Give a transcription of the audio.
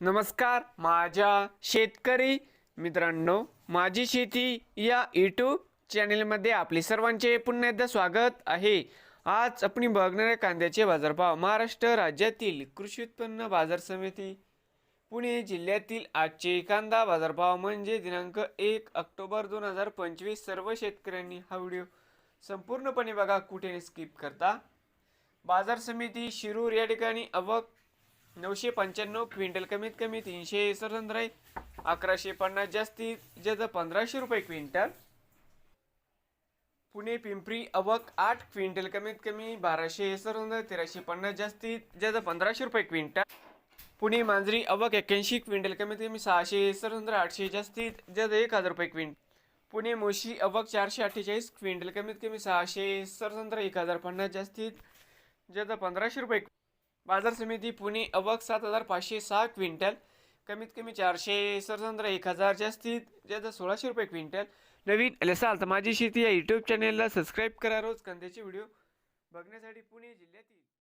नमस्कार माझ्या शेतकरी मित्रांनो माझी शेती या यूट्यूब चॅनेलमध्ये आपले सर्वांचे पुन्हा एकदा स्वागत आहे. आज आपण बघणाऱ्या कांद्याचे बाजारभाव महाराष्ट्र राज्यातील कृषी उत्पन्न बाजार समिती पुणे जिल्ह्यातील आजचे कांदा बाजारभाव म्हणजे दिनांक एक ऑक्टोबर दोन हजार पंचवीस सर्व शेतकऱ्यांनी हा व्हिडिओ संपूर्णपणे बघा कुठे स्किप करता. बाजार समिती शिरूर या ठिकाणी अवक नऊशे पंच्याण्णव क्विंटल कमीत कमी तीनशे सरसंद्र अकराशे पन्नास जास्तीत जास्त पंधराशे रुपये क्विंटल. पुणे पिंपरी अवक आठ क्विंटल कमीत कमी बाराशे सरसंद्र तेराशे पन्नास जास्तीत जास्त पंधराशे रुपये क्विंटल. पुणे मांजरी अवक एक्क्याऐंशी क्विंटल कमीत कमी सहाशे सरसंद्र आठशे जास्तीत जास्त एक हजार रुपये क्विंटल. पुणे मोशी अवक चारशे अठ्ठेचाळीस क्विंटल कमीत कमी सहाशे सरसंद्र एक हजार पन्नास जास्तीत जास्त पंधराशे रुपये बाजार समिती पुणे अवक सात हजार पाचशे सहा क्विंटल कमीत कमी चारशे सरसंद्र एक हजार जास्तीत जास्त सोळाशे रुपये क्विंटल. नवीन लसाल तर माझी शेती या यूट्यूब चॅनेलला सबस्क्राईब करा रोज कांद्याचे व्हिडिओ बघण्यासाठी पुणे जिल्ह्यातील